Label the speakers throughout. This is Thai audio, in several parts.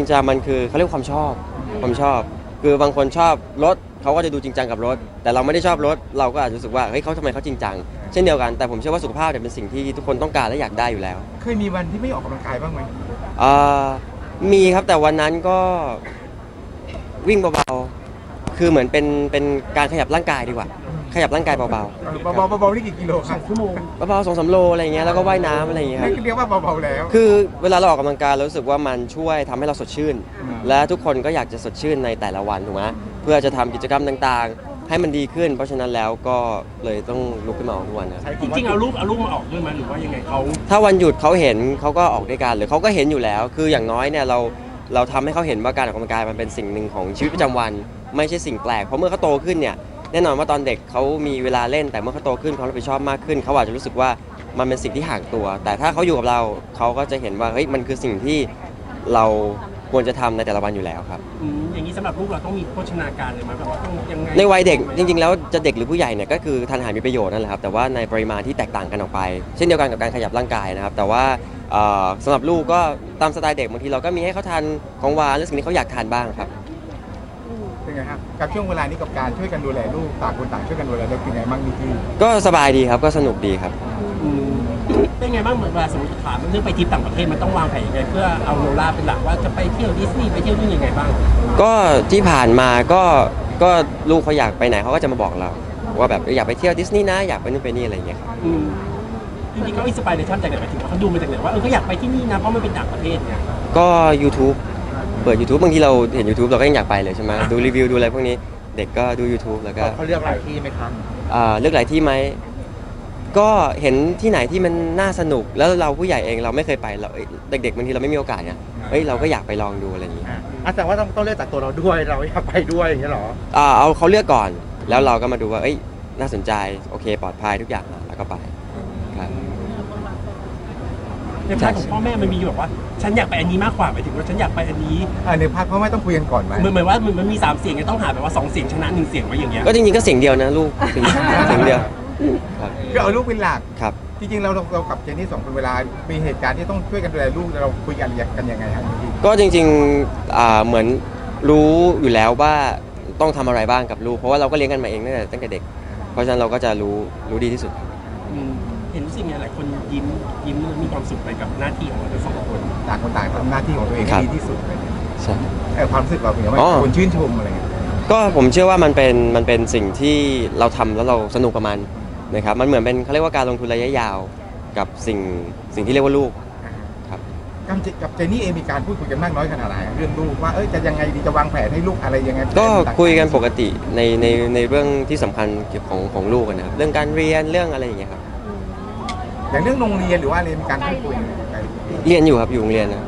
Speaker 1: ริงจังมันคือเขาเรียกความชอบความชอบ คือบางคนชอบรถเขาก็จะดูจริงจังกับรถ แต่เราไม่ได้ชอบรถ เราก็อาจจะรู้สึกว่าเฮ้ยเขาทำไมเขาจริงจังเช่นเดียวกันแต่ผมเชื่อว่าสุขภาพเนี่ยเป็นสิ่งที่ทุกคนต้องการและอยากได้อยู่แล้ว
Speaker 2: เคยมีวันที่ไม่ออกกำลังกายบ้างไหม
Speaker 1: อ่ามีครับแต่วันนั้นก็วิ่งเบาๆคือเหมือนเป็นเป็นการขยับร่างกายดีกว่า ขยับร่างกายเบา
Speaker 2: เออเบาๆเบาๆนี่กี่กิโลครับชั่วโมง
Speaker 1: ๆเบาๆสองสามโลอะไรอย่างเงี้ยแล้วก็ว่ายน้ำอะไรอย่างเงี้ยค
Speaker 2: นั่
Speaker 1: รับ
Speaker 2: นเรียกว่าเบาๆแล้ว
Speaker 1: คือเวลาเราออกกำลังกายเรารู้สึกว่ามันช่วยทำให้เราสดชื่น
Speaker 2: อืม
Speaker 1: และทุกคนก็อยากจะสดชื่นในแต่ละวันถูกไหมเพื่อจะทำกิจกรรมต่างๆ ให้มันดีขึ้น เพราะฉะนั้นแล้วก็เลยต้องลุกขึ้นมาออกทุกวันนะครับ
Speaker 3: จริงๆเอารูปเอารูปมาออกด้วยมั้ยหรือว่ายังไงเขา
Speaker 1: ถ้าวันหยุดเขาเห็นเขาก็ออกด้วยกันหรือเขาก็เห็นอยู่แล้ว คืออย่างน้อยเนี่ยเราเราทำให้เขาเห็นว่าการออกกำลังกายมันเป็นสิ่งหนึ่งของชีวิตประจำวัน ไม่ใช่สิ่งแปลกเพราะเมื่อเขาโตขึ้นเนี่ย แน่นอนว่าตอนเด็กเขามีเวลาเล่นแต่เมื่อเขาโตขึ้นเขารับผิดชอบมากขึ้นเขาอาจจะรู้สึกว่ามันเป็นสิ่งที่ห่างตัว แต่ถ้าเขาอยู่กับเราเขาก็จะเห็นว่าเฮ้ยมันคือสิ่งที่เราควรจะทำในแต่ละวันอยู่แล้วครับ
Speaker 3: อืมอย่างนี้สำหรับลูกเราต้องมีโภชนาการเลยมั้ยแบบว่าต้องยังไง
Speaker 1: ในวัยเด็กจริง ๆ แล้วจะเด็กหรือผู้ใหญ่เนี่ยก็คือทานอาหารมีประโยชน์นั่นแหละครับแต่ว่าในปริมาณที่แตกต่างกันออกไป เช่นเดียวกันกับการขยับร่างกายนะครับ แต่ว่าเอ่อสำหรับลูกก็ตามสไตล์เด็กบางทีเราก็มีให้เขาทานของหวานหรือสิ่งที่เขาอยากทานบ้างครับ
Speaker 2: เป็นไงครับกับช่วงเวลานี้กับการช่วยกันดูแลลูกต่างคนต่างช่วยกันดูแลลูกเป็นไงบ้างดีที่
Speaker 1: ก็สบายดีครับก็สนุกดีครับ
Speaker 3: อืมเป็นไงบ้างเหมือนเวลาสมมติถามเรื่องไปทริปต่างประเทศมันต้องวางแผนยังไงเพื่อเอาโนล่าเป็นหลักว่าจะไปเที่ยวดิสนีย์ไปเที่ยวนี่ยังไงบ้าง
Speaker 1: ก็ที่ผ่านมาก็ก็ลูกเขาอยากไปไหนเขาก็จะมาบอกเรา ว่าแบบอยากไปเที่ยวดิสนีย์นะอยากไปนู่นไปนี่อะไรอย่างเงี้ยครับ
Speaker 3: อืมจริงๆเขาอินสปายเดชั่นจากไหนหมายถึงว่าเขาดูมาจากไหนว่าเออเขาอยากไปที่นี่นะเพราะมันเป็นต่างประเทศเนี่ย
Speaker 1: ก็ YouTube เปิด YouTube บางทีเราเห็น YouTube เราก็ยังอยากไปเลยใช่ไหมดูรีวิวดูอะไรพวกนี้เด็กก็ดู YouTube แล้วก็
Speaker 4: เขาเลือกหลายที่ไหมครับ
Speaker 1: อ่าเลือกหลายที่ไหมก็เห็นที่ไหนที่มันน่าสนุกแล้วเราผู้ใหญ่เองเราไม่เคยไปเราเอ้ยเด็กๆบางทีเราไม่มีโอกาสเนี่ยเฮ้ยเราก็อยากไปลองดูอะไรอย่างนี้
Speaker 4: อะอาจารย์ว่าต้องต้องเลือกจากตัวเราด้วยเราอยากไปด้วยอย่างเงี้ยเหรอ
Speaker 1: อ่าเอาเขาเลือกก่อน แล้วเราก็มาดูว่า เอ้ย น่าสนใจ โอเค ปลอดภัยทุกอย่างแล้วก็ไปครับ
Speaker 3: ในพาร์ทของพ่อแม่มันมีแบบว่า ฉันอยากไปอันนี้มากกว่าหมายถึงว่าฉันอยากไปอันนี้
Speaker 2: เออในภาคพ่อแม่ต้องคุยกันก่อนไหม
Speaker 3: เหมือนเหมือนว่ามันมันมีสามเสียงไงต้องหาแบบว่าสองเสียงชนะหนึ่งเสียงไว้อย่างเงี้ย
Speaker 1: ก็จริงๆก็เสียงเดียวนะลูกเสียงเสียงเดียวครับ
Speaker 2: ก็เอาลูกเป็นหลัก
Speaker 1: ครับ
Speaker 2: จริงๆเราเราเรากับเจนนี่สองคนเวลา มีเหตุการณ์ที่ต้องช่วยกันดูแลลูกเราคุยกันกันยังไงครับจริง
Speaker 1: ก็จริงๆอ่าเหมือนรู้อยู่แล้วว่าต้องทำอะไรบ้างกับลูก เพราะว่าเราก็เลี้ยงกันมาเองตั้งแต่ตั้งแต่เด็ก เพราะฉะนั้นเราก็จะรู้รู้ดีที่สุดครับ
Speaker 3: อืมเห็นรู้ สึกไงหลายคนยิ้มยิ้มมีความสุขไปกับหน้าที่ของเราทั้งสองคน
Speaker 2: ๆต่างคนต่างทำหน้าที่ของตัวเอง
Speaker 1: ครั
Speaker 2: ให้
Speaker 1: บ
Speaker 2: ดีที่สุดอะไรเงี้ย
Speaker 1: ใช่
Speaker 2: เออความรู้สึกเราเป็นยังไง
Speaker 1: อ๋อ
Speaker 2: คนชื่นชมอะไรเงี้ย
Speaker 1: ก็ผมเชื่อว่ามันเป็นมันเป็นสิ่งที่เราทำแล้วเราสนุกกับมันนะครับมันเหมือนเป็นเขาเรียกว่าการลงทุนระยะยาวกับสิ่งสิ่งที่เรียกว่าลูก ครับ
Speaker 2: กับเจกับเจนนี่เองมีการพูดคุยกันมากน้อยขนาดไหนเรื่องลูกว่าเอ้ยจะยังไงดีจะวางแผนให้ลูกอะไรยังไง
Speaker 1: ก็
Speaker 2: ต่างๆ
Speaker 1: คุยกันปกติในในในเรื่องที่สำคัญเกี่ยวของของลูกอะนะครับเรื่องการเรียนเรื่องอะไรอย่างเงี้ยครับ
Speaker 2: อย่างเรื่องโรงเรียนหรือว่าอะไรมีการพูดคุยกัน
Speaker 1: เรียนอยู่ครับอยู่โรงเรียนนะ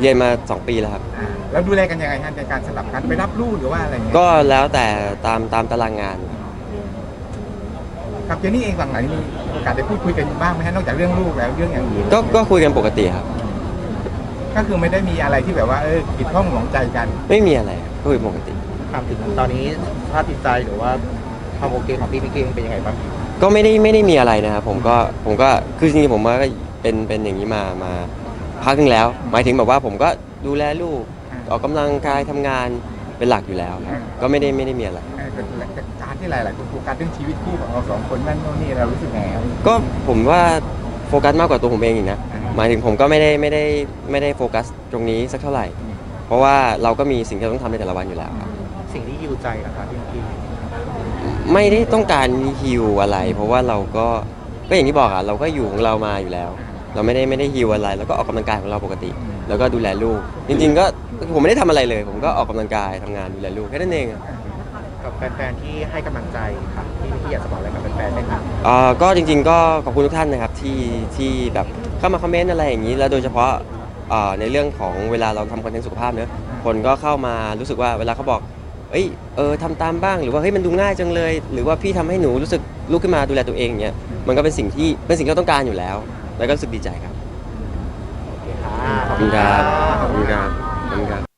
Speaker 1: เรียนมาสองปีแล้วครับ
Speaker 2: อ่าแล้วดูแลกันยังไงฮะในการสลับกันไปรับลูกหรือว่าอะไรเงี้ย
Speaker 1: ก็แล้วแต่ตามตามตารางงาน
Speaker 2: กับเจนนี่เองฝั่งไหนมีโอกาสได้พูดคุยกันบ้างไหมฮะนอกจากเรื่องลูกแล้วเรื่องอย่างอื่น
Speaker 1: ก็ก็คุยกันปกติครับ
Speaker 2: ก็คือไม่ได้มีอะไรที่แบบว่าเออปิดห้องหลงใจกัน
Speaker 1: ไม่มีอะไรครับก็คุยปกติ
Speaker 4: ถามถึงตอนนี้สภาพจิตใจหรือว่าความโอเคของพี่มิกเองเป็นยังไงบ้าง
Speaker 1: ก็ไม่ได้ไม่ได้มีอะไรนะครับผมก็ผมก็คือจริงๆผมว่าก็เป็นเป็นอย่างนี้มามาพักหนึงแล้ว หมายถึงแบบว่าผมก็ดูแลลูก
Speaker 2: อ่า
Speaker 1: ออกกำลังกายทำงานเป็นหลักอยู่แล้วครับก็ไม่ได้ไม่ได้มีอะไร
Speaker 2: เออแต่การที่หลายๆคนโฟกัสเรื่องชีวิตคู่ของเราสองคนนั่นโน่นนี่เรารู้สึกไงครับ
Speaker 1: ก็ผมว่าโฟกัสมากกว่าตัวผมเองอีกนะ
Speaker 2: อ่า
Speaker 1: หมายถึงผมก็ไม่ได้ไม่ได้ไม่ได้โฟกัสตรงนี้สักเท่าไหร่เพราะว่าเราก็มีสิ่งที่เราต้องทำในแต่ละวันอยู่แล้วครับ
Speaker 4: สิ่งที่ยิวใจนะครับพี่มิกกี้
Speaker 1: ไม่ได้ต้องการฮิวอะไร เพราะว่าเราก็ก็อย่างที่บอกอะเราก็อยู่ของเรามาอยู่แล้ว เราไม่ได้ไม่ได้ฮิวอะไร แล้วก็ออกกำลังกายของเราปกติ แล้วก็ดูแลลูก จริง ๆ ก็ผมไม่ได้ทำอะไรเลย ผมก็ออกกำลังกายทำงานดูแลลูกแค่นั้นเองอะ
Speaker 4: กับแฟนๆที่ให้กำลังใจครับพี่มิกกี้อยากจะบอกอะไรกับแฟนๆไหมครับ
Speaker 1: เอ่อก็จริงๆก็ขอบคุณทุกท่านนะครับที่ที่แบบเข้ามาคอมเมนต์อะไรอย่างนี้แล้วโดยเฉพาะเอ่อในเรื่องของเวลาเราทำคอนเทนต์สุขภาพเนอะคนก็เข้ามารู้สึกว่าเวลาเขาบอก เอ้ยเออทำตามบ้างหรือว่าเฮ้ยมันดูง่ายจังเลย หรือว่าพี่ทำให้หนูรู้สึกลุกขึ้นมาดูแลตัวเองเนี้ยมันก็เป็นสิ่งที่เป็นสิ่งที่เราต้องการอยู่แล้ว แล้วก็รู้สึกดีใจครับ
Speaker 4: โอเคค่ะ
Speaker 1: ขอบคุณครับขอบคุณครับขอบคุณครับ